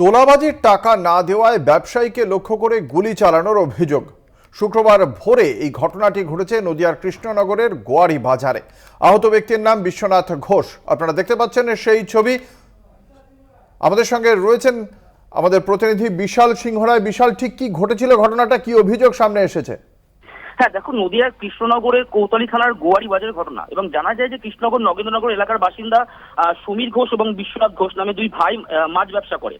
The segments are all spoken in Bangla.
তোলাবাজির টাকা না দেওয়ায় ব্যবসায়ীকে লক্ষ্য করে গুলি চালানোর অভিযোগ। শুক্রবার ভোরে এই ঘটনাটি ঘটেছে নদিয়ার কৃষ্ণনগরের গোয়ারি বাজারে। আহত ব্যক্তির নাম বিশ্বনাথ ঘোষ। আপনারা দেখতে পাচ্ছেন সেই ছবি। আমাদের সঙ্গে রয়েছেন আমাদের প্রতিনিধি বিশাল সিংহরায়। বিশাল, ঠিক কি ঘটেছিল ঘটনাটা? কি অভিযোগ সামনে এসেছে? হ্যাঁ দেখো, নদিয়ার কৃষ্ণনগরের কৌতলি থানার গোয়ারি বাজারের ঘটনা এবং জানা যায় যে কৃষ্ণনগর নগেন্দ্রনগর এলাকার বাসিন্দা সমীর ঘোষ এবং বিশ্বনাথ ঘোষ নামে দুই ভাই মাছ ব্যবসা করে।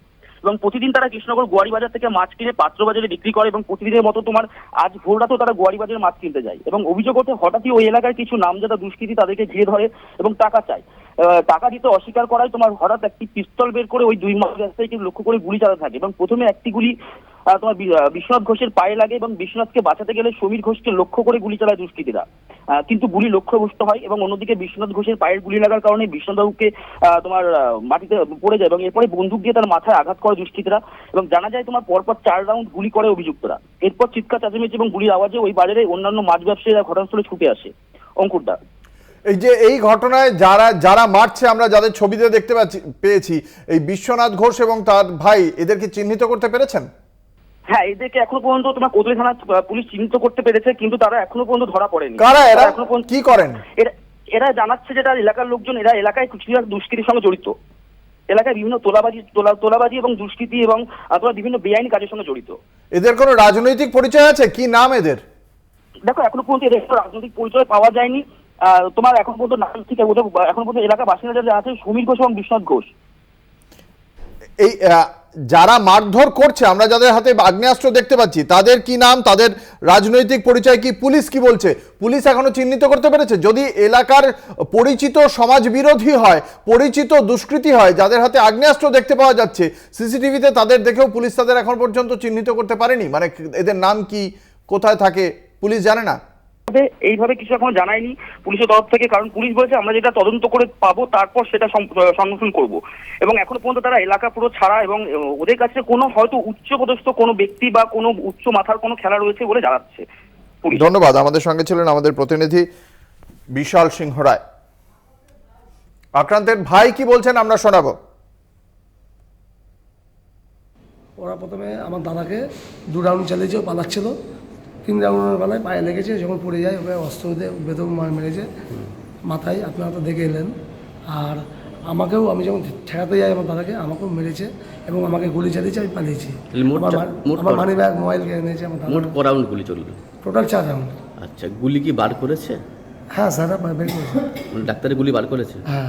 এবং প্রতিদিন তারা কৃষ্ণনগর গোয়ারি বাজার থেকে মাছ কিনে পাত্র বাজারে বিক্রি করে এবং প্রতিদিনের মতো তোমার আজ ভোর রাতেও তারা গোয়ারি বাজারে মাছ কিনতে যায়। এবং অভিযোগ ওঠে হঠাৎই ওই এলাকার কিছু নামজাদা দুষ্কৃতী তাদেরকে ঘিরে ধরে এবং টাকা চায়। টাকা দিতে অস্বীকার করায় তোমার হঠাৎ একটি পিস্তল বের করে ওই দুই ব্যবসায়ীকে লক্ষ্য করে গুলি চালাতে থাকে এবং প্রথমে একটি গুলি তোমার বিশ্বনাথ ঘোষের পায়ে লাগে এবং বিশ্বনাথকে বাঁচাতে গেলে সমীর ঘোষকে লক্ষ্য করে গুলি চালায় দুষ্কৃতীরা। কিন্তু গুলি লক্ষ্যভ্রষ্ট হয় এবং অন্যদিকে বিশ্বনাথ ঘোষের পায়ের গুলি লাগার কারণে বিশ্বনাথবাবুকে তোমার মাটিতে পড়ে যায় এবং এরপরে বন্দুক দিয়ে তার মাথায় আঘাত করে দুষ্কৃতীরা এবং জানা যায় তোমার পরপর চার রাউন্ড গুলি করে অভিযুক্তরা। এরপর চিৎকার, চাচামেচি এবং গুলির আওয়াজে ওই বাজারে অন্যান্য মাছ ব্যবসায়ীরা ঘটনাস্থলে ছুটে আসে। অঙ্কুরদা। এই যে এই ঘটনায় যারা যারা মারছে, আমরা যাদের ছবিতে দেখতে পাচ্ছি, পেয়েছি, এই বিশ্বনাথ ঘোষ এবং তার ভাই, এদেরকে চিহ্নিত করতে পেরেছেন? হ্যাঁ এদেরকে এখনও পর্যন্ত তোমার কোতলি থানা পুলিশ চিহ্নিত করতে পেরেছে কিন্তু তারা এখনও পর্যন্ত ধরা পড়েনি। কারা এরা? এখনও পর্যন্ত কি করেন? এরা এরা জানাচ্ছে যেটা এলাকার লোকজন এরা এলাকায় কিছু দুষ্কৃতির সঙ্গে জড়িত। এলাকায় বিভিন্ন তোলাবাজি তোলা তোলাবাজি এবং দুষ্কৃতি এবং তোমার বিভিন্ন বেআইনি কাজের সঙ্গে জড়িত। এদের কোনো রাজনৈতিক পরিচয় আছে? কি নাম এদের? দেখো এখনও পর্যন্ত এদের কোনো রাজনৈতিক পরিচয় পাওয়া যায়নি। তোমার এখন পর্যন্ত নাম ঠিক আছে এখন পর্যন্ত এলাকা বাসিন্দা যারা আছে সমীর ঘোষ এবং বিশ্বনাথ ঘোষ। এই যারা মারধর করছে, আমরা যাদের হাতে আগ্নেয়াস্ত্র দেখতে পাচ্ছি, তাদের কি নাম, তাদের রাজনৈতিক পরিচয় কি, পুলিশ কি বলছে? পুলিশ এখনও চিহ্নিত করতে পেরেছে? যদি এলাকার পরিচিত সমাজ বিরোধী হয়, পরিচিত দুষ্কৃতী হয়, যাদের হাতে আগ্নেয়াস্ত্র দেখতে পাওয়া যাচ্ছে, সিসিটিভিতে তাদের দেখেও পুলিশ তাদের এখন পর্যন্ত চিহ্নিত করতে পারেনি? মানে এদের নাম কি, কোথায় থাকে, পুলিশ জানে না? এইভাবে কিছু এখনও জানায়নি পুলিশের তরফ থেকে কারণ পুলিশ বলেছে আমরা যেটা তদন্ত করে পাবো তারপর সেটা সংরক্ষণ করব। এবং এখনও পর্যন্ত তারা এলাকা পুরো ছাড়া এবং ওদের কাছে কোনো হয়তো উচ্চপদস্থ কোনো ব্যক্তি বা কোনো উচ্চ মাথার কোনো খেলা রয়েছে বলে জানাচ্ছে ধন্যবাদ আমাদের সঙ্গে ছিলেন আমাদের প্রতিনিধি বিশাল সিংহ রায়। আক্রান্তের ভাই কি বলছেন আমরা শোনাবো। ওরা প্রথমে আমার দাদাকে দু রাউন্ড চালিয়েছে ও পালাচ্ছিল। তিন রাউন্ডের বেলায় পায়ে লেগেছে যখন পড়ে যায় ওকে অস্ত্র দিয়ে বেদক মার মেরেছে মাথায় আপনারা তো দেখে এলেন। আর আমাকেও আমি যখন ঠেকাতে যাই আমার দাদাকে আমাকেও মেরেছে এবং আমাকে গুলি চালিয়েছে আমি পালিয়েছি। আমার? মানি ব্যাগ মোবাইল কিনে নিয়েছে আমার মোট ক রাউন্ড গুলি চলল টোটাল চার রাউন্ড আচ্ছা গুলি কি বার করেছে? হ্যাঁ স্যার বের করেছে মানে ডাক্তারে গুলি বার করেছে? হ্যাঁ।